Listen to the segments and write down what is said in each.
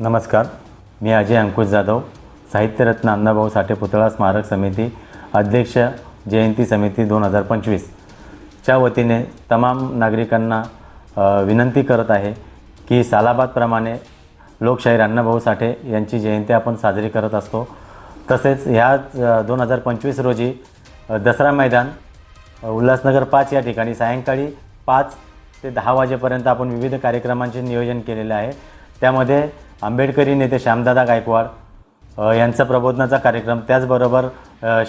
नमस्कार. मी अजय अंकुश जाधव साहित्यरत्न अण्णाभाऊ साठे पुतळा स्मारक समिती अध्यक्ष जयंती समिती दोन हजार पंचवीसच्या वतीने तमाम नागरिकांना विनंती करत आहे की सालाबादप्रमाणे लोकशाहीर अण्णाभाऊ साठे यांची जयंती आपण साजरी करत असतो. तसेच ह्या दोन हजार पंचवीस रोजी दसरा मैदान उल्हासनगर पाच या ठिकाणी सायंकाळी पाच ते दहा वाजेपर्यंत आपण विविध कार्यक्रमांचे नियोजन केलेले आहे. त्यामध्ये आंबेडकरी नेते श्यामदादा गायकवाड यांचा प्रबोधनाचा कार्यक्रम. त्याचबरोबर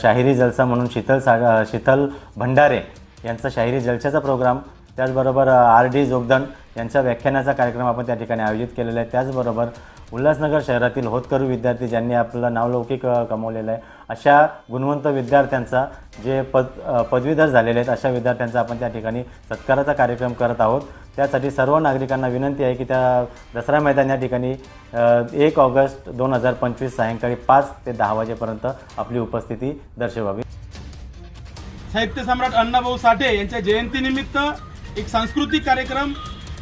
शाहिरी जलसा म्हणून शीतल सा शीतल भंडारे यांचा शाहिरी जलशाचा प्रोग्राम. त्याचबरोबर आर डी जोगदंड यांच्या व्याख्यानाचा कार्यक्रम आपण त्या ठिकाणी आयोजित केलेला आहे. त्याचबरोबर उल्हासनगर शहरातील होतकरू विद्यार्थी ज्यांनी आपलं नावलौकिक कमवलेलं आहे अशा गुणवंत विद्यार्थ्यांचा जे पद पदवीधर झालेले आहेत अशा विद्यार्थ्यांचा आपण त्या ठिकाणी सत्काराचा कार्यक्रम करत आहोत. त्यासाठी सर्व नागरिकांना विनंती आहे की त्या दसरा मैदान या ठिकाणी एक ऑगस्ट दोन हजार पंचवीस सायंकाळी पाच ते दहा वाजेपर्यंत आपली उपस्थिती दर्शवावी. साहित्य सम्राट अण्णाभाऊ साठे यांच्या जयंतीनिमित्त एक सांस्कृतिक कार्यक्रम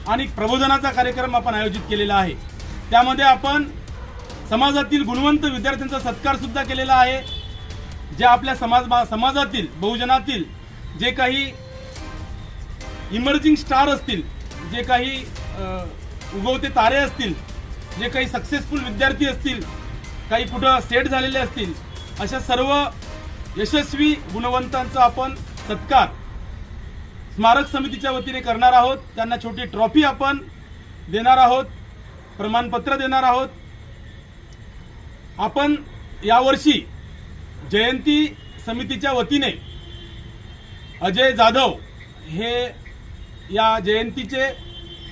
आणि प्रबोधनाचा कार्यक्रम आपण आयोजित केलेला आहे. त्यामध्ये आपण समाजातील गुणवंत विद्यार्थ्यांचा सत्कार सुद्धा केलेला आहे. जे आपल्या समाज समाजातील बहुजनातील जे काही इमर्जिंग स्टार असतील जे काही उगवते तारे असतील जे काही सक्सेसफुल विद्यार्थी असतील काही कुठं सेट झालेले असतील अशा सर्व यशस्वी गुणवंतांचा आपण सत्कार स्मारक समितीच्या वतीने करणार आहोत. त्यांना छोटी ट्रॉफी आपण देणार आहोत प्रमाणपत्र देणार आहोत. आपण यावर्षी जयंती समितीच्या वतीने अजय जाधव हे या जयंतीचे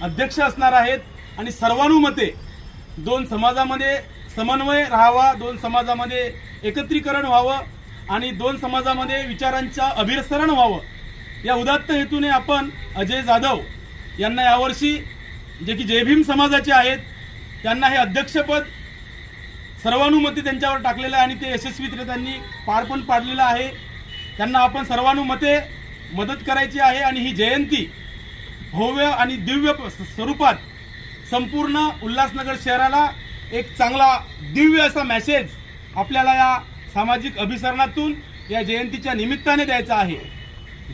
अध्यक्ष असणार आहेत आणि सर्वानुमते दोन समाजामध्ये समन्वय राहावा दोन समाजामध्ये एकत्रीकरण व्हावं आणि दोन समाजामध्ये विचारांच्या अभिरसरण व्हावं. या उदात्त हेतूने आपण अजय जाधव यांना यावर्षी जे की जयभीम समाजाचे आहेत त्यांना हे अध्यक्षपद सर्वानुमते त्यांच्यावर टाकलेलं आहे आणि ते यशस्वीरित्या त्यांनी पार पण पाडलेलं आहे. त्यांना आपण सर्वानुमते मदत करायची आहे आणि ही जयंती भव्य आणि दिव्य स्वरूपात संपूर्ण उल्हासनगर शहराला एक चांगला दिव्य असा मेसेज आपल्याला या सामाजिक अभिसरणातून या जयंतीच्या निमित्ताने द्यायचा आहे.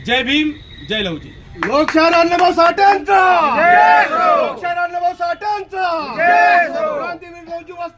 जय भीम जय लवजी लोकशाहीर